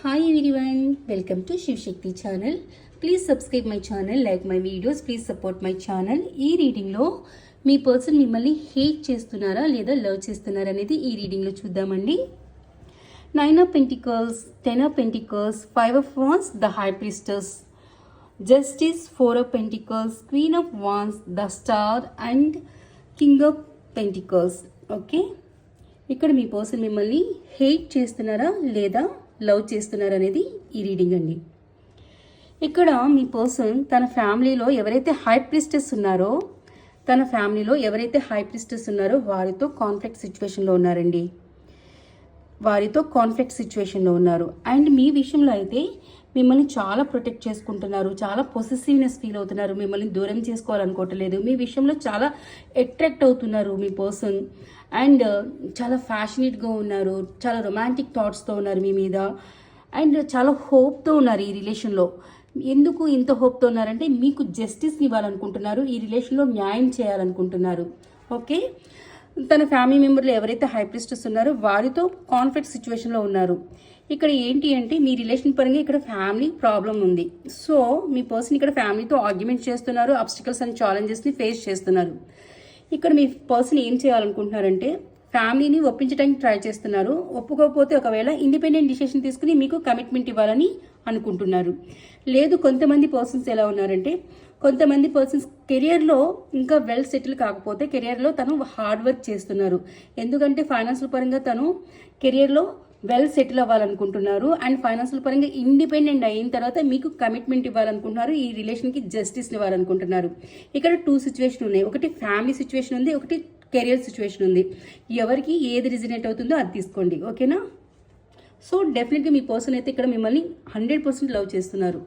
Hi everyone welcome to Shivashakti channel please subscribe my channel like my videos please support my channel ఈ రీడింగ్లో మీ person మిమ్మల్ని hate చేస్తున్నారా లేదా love చేస్తున్నారా అనేది ఈ రీడింగ్లో చూద్దామండి. Nine of pentacles ten of pentacles five of wands the high priestess justice four of pentacles queen of wands the star and king of pentacles okay ఇక్కడ మీ పర్సన్ మిమ్మల్ని హేట్ చేస్తున్నారా లేదా లవ్ చేస్తున్నారనేది ఈ రీడింగ్ అండి. ఇక్కడ మీ పర్సన్ తన ఫ్యామిలీలో ఎవరైతే హై ప్రిస్టెస్ ఉన్నారో తన ఫ్యామిలీలో ఎవరైతే హై ప్రిస్టెస్ ఉన్నారో వారితో కాన్ఫ్లిక్ట్ సిచ్యువేషన్లో ఉన్నారండి. వారితో కాన్ఫ్లిక్ట్ సిచ్యువేషన్లో ఉన్నారు. అండ్ మీ విషయంలో అయితే మిమ్మల్ని చాలా ప్రొటెక్ట్ చేసుకుంటున్నారు చాలా పొసెసివ్నెస్ ఫీల్ అవుతున్నారు మిమ్మల్ని దూరం చేసుకోవాలనుకోవట్లేదు మీ విషయంలో చాలా అట్రాక్ట్ అవుతున్నారు మీ పర్సన్ అండ్ uh, చాలా ఫ్యాషనేట్గా ఉన్నారు చాలా రొమాంటిక్ థాట్స్తో ఉన్నారు మీ మీద. అండ్ uh, చాలా హోప్తో ఉన్నారు ఈ రిలేషన్లో ఎందుకు ఇంత హోప్తో ఉన్నారంటే మీకు జస్టిస్ని ఇవ్వాలనుకుంటున్నారు ఈ రిలేషన్లో న్యాయం చేయాలనుకుంటున్నారు. ఓకే తన ఫ్యామిలీ మెంబర్లు ఎవరైతే హైప్రిస్టర్స్ ఉన్నారో వారితో కాన్ఫ్లిక్ట్ సిచ్యువేషన్లో ఉన్నారు. ఇక్కడ ఏంటి అంటే మీ రిలేషన్ పరంగా ఇక్కడ ఫ్యామిలీ ప్రాబ్లం ఉంది. సో మీ పర్సన్ ఇక్కడ ఫ్యామిలీతో ఆర్గ్యుమెంట్ చేస్తున్నారు అబ్స్టికల్స్ అండ్ ఛాలెంజెస్ని ఫేస్ చేస్తున్నారు. ఇక్కడ మీ పర్సన్ ఏం చేయాలనుకుంటున్నారంటే ఫ్యామిలీని ఒప్పించడానికి ట్రై చేస్తున్నారు. ఒప్పుకోకపోతే ఒకవేళ ఇండిపెండెంట్ డిసిషన్ తీసుకుని మీకు కమిట్మెంట్ ఇవ్వాలని అనుకుంటున్నారు. లేదు కొంతమంది పర్సన్స్ ఎలా ఉన్నారంటే కొంతమంది పర్సన్స్ కెరియర్లో ఇంకా వెల్ సెటిల్ కాకపోతే కెరియర్లో తను హార్డ్ వర్క్ చేస్తున్నారు. ఎందుకంటే ఫైనాన్షియల్ పరంగా తను కెరియర్లో వెల్ సెటిల్ అవ్వాలనుకుంటున్నారు. అండ్ ఫైనాన్షియల్ పరంగా ఇండిపెండెంట్ అయిన తర్వాత మీకు కమిట్మెంట్ ఇవ్వాలనుకుంటున్నారు. ఈ రిలేషన్కి జస్టిస్ ఇవ్వాలనుకుంటున్నారు. ఇక్కడ టూ సిచ్యువేషన్ ఉన్నాయి. ఒకటి ఫ్యామిలీ సిచ్యువేషన్ ఉంది. ఒకటి కెరియర్ సిచ్యువేషన్ ఉంది. ఎవరికి ఏది రిజనేట్ అవుతుందో అది తీసుకోండి. ఓకేనా సో డెఫినెట్గా మీ పర్సన్ అయితే ఇక్కడ మిమ్మల్ని హండ్రెడ్ పర్సెంట్ లవ్ చేస్తున్నారు.